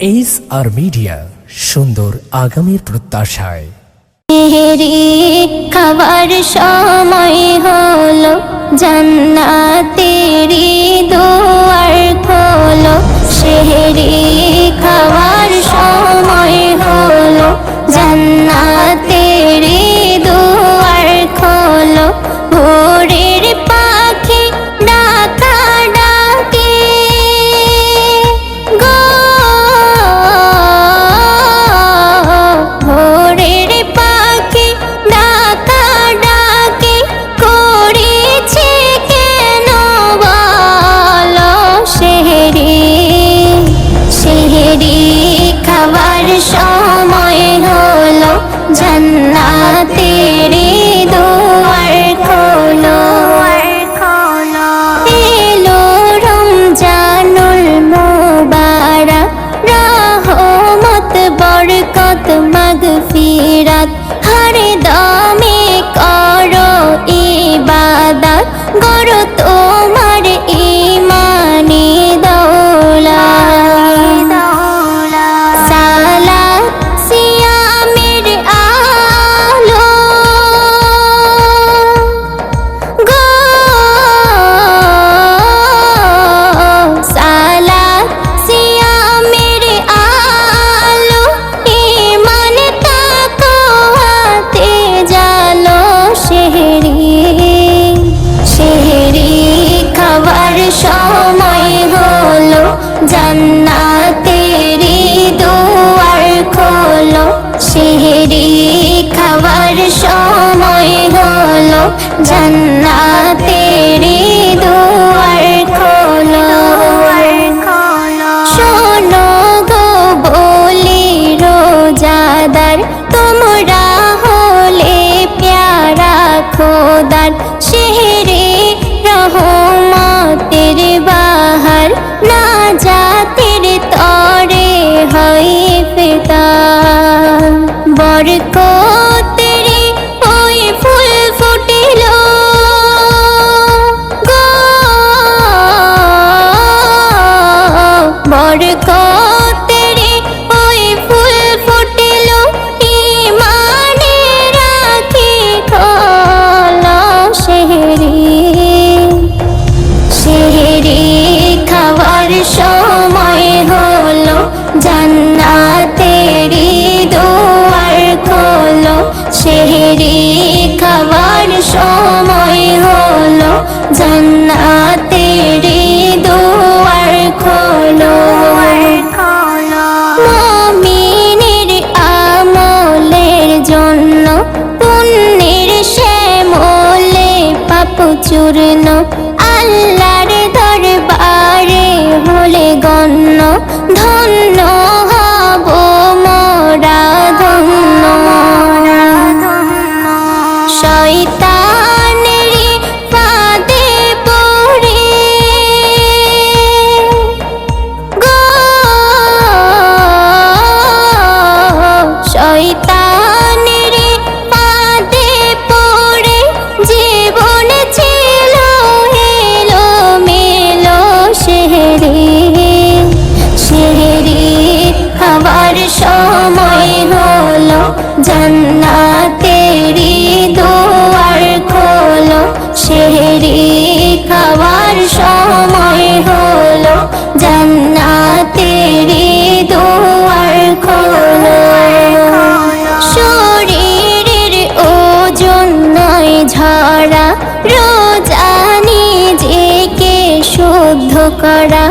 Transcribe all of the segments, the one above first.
এইস আর media সুন্দর আগামীর প্রত্যাশায়। খাবার সময় হলো জান্নাতে। तेरे दो জান্নাতেরি দুয়ার খোলো সেহেরি খাওয়ার সময় হলো। জান্নাতেরি পূর্ণ। আল্লাহর দরবারে হলে গণ্য। ধর সেহেরি খাওয়ার সময় হলো জান্নাতেরি দুয়ার খোলো। শরীরের ওজন নয় ঝরা, রোজা নিজেকে শুদ্ধ করা।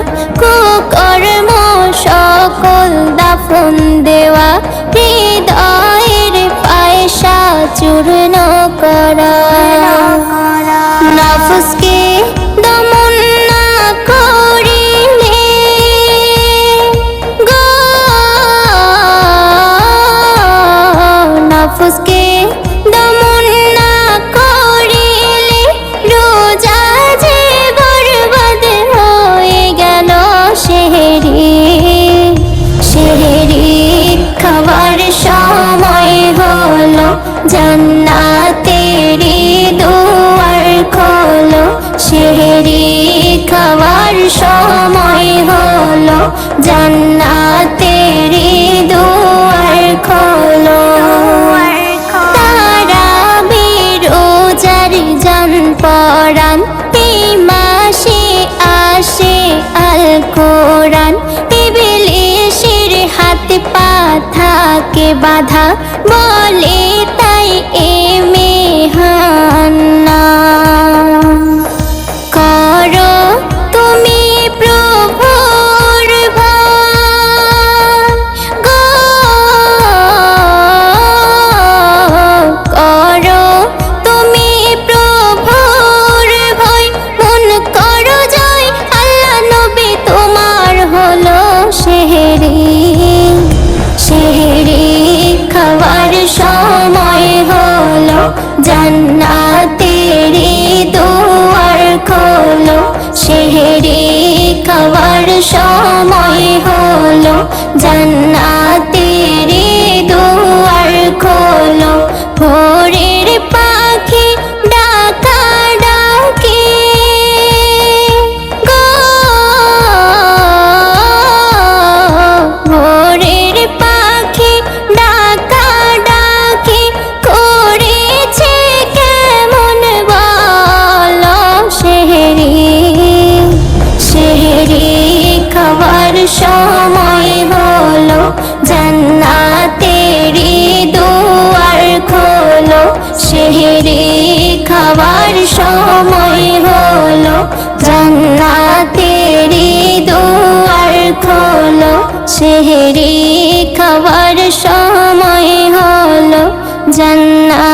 হাত পা থাকে বাধা বলে তাই এ মেহান্না জান্নাতেরি দুয়ার খোলো শেহরি খাওয়ার সময় হলো জান্নাতেরি সময় হলো জান্নাতেরি দুয়ার খোলো শেহরি খাবার সময় হলো জান্নাতে